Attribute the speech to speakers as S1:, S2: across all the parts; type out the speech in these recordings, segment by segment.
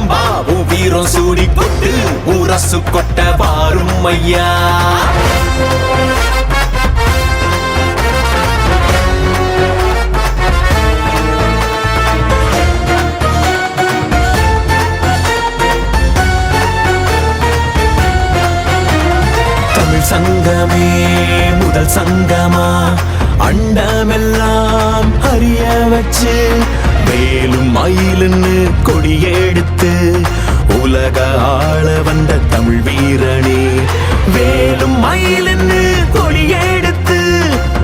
S1: கடம்பாவும் வீரம் சூடி கொட்டு ஊரசு கொட்ட வாரும் ஐயா. தமிழ் சங்கமே முதல் சங்கமா அண்டமெல்லாம் அறிய வச்சு வேலும் மயிலுன்னு கொடியெடுத்து உலக ஆள வந்த தமிழ் வீரனே. வேலும் மயிலுன்னு கொடியெடுத்து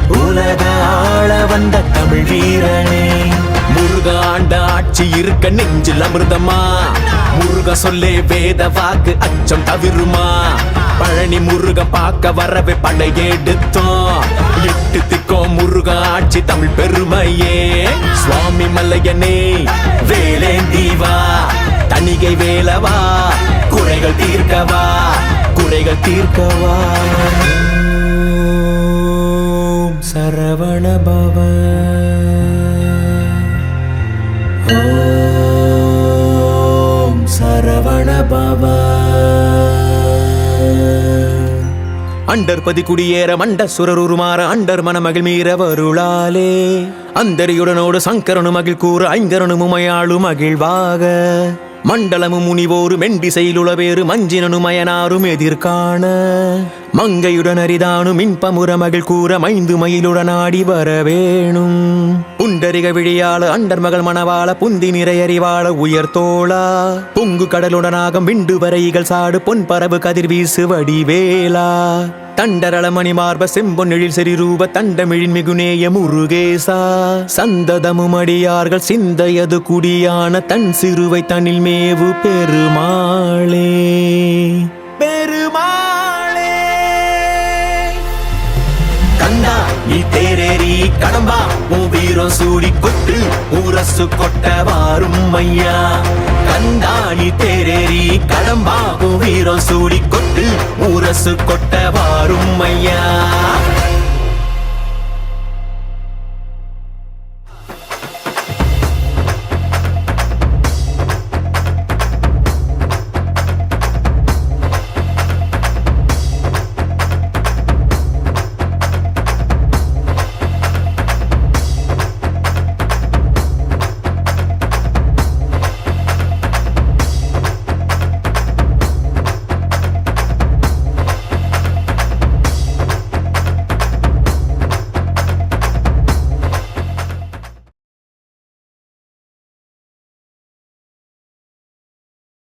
S1: உலக ஆள வந்த தமிழ் வீரனே. முருகாண்ட ஆட்சி இருக்க நெஞ்சில் அமிர்தமா? முருக சொல்லே வேத வாக்கு அச்சம் தவிருமா? பழனி முருக பார்க்க வரவே படையெடுத்தோம். எட்டு திக்கோ முருக ஆட்சி தமிழ் பெருமையே. சுவாமி மல்லையனே வேலேந்தீவா தணிகை வேலவா குறைகள் தீர்க்கவா குறைகள் தீர்க்கவா. சரவண பவ. ஓம் சரவண பவ. அண்டர் பதி குடியேற மண்ட சுரருமாற அண்டர் மனமகிழ் மீற வருளாலே. அந்தரியுடனோடு சங்கரனு மகிழ் கூறு ஐங்கரனு முமையாளு மகிழ்வாக மண்டலமும் முனிவோரு மெண்டிசையிலுளவேறு மஞ்சினனு மயனாரும் எதிர்காண. மங்கையுடன் அரிதானு இன்பமுற மகிழ் கூற மைந்து மயிலுடன் ஆடி வரவேணும் புண்டரிக விழியாள அண்டர் மகள் மணவாள புந்தி நிறையறிவாள உயர்த்தோளா பொங்கு கடலுடனாகம் விண்டு வரைகள் சாடு பொன் பரவு கதிர்வீசு வடிவேலா. தண்டரள மணிமார்ப செம்பொன் எழில் செறிரூப தண்டமிழின் மிகுநேய முருகேசா. சந்ததமும் அடியார்கள் சிந்தையது குடியான தன் சிறுவை தனில் மேவு பெருமாளே. கடம்பா உன் வீரம் சூடி கொட்டு ஊரசு கொட்ட வாரும் ஐயா. கந்தாணி தேரேறி கடம்பா உன் வீரம் சூடி கொட்டு ஊரசு கொட்ட வாரும் ஐயா.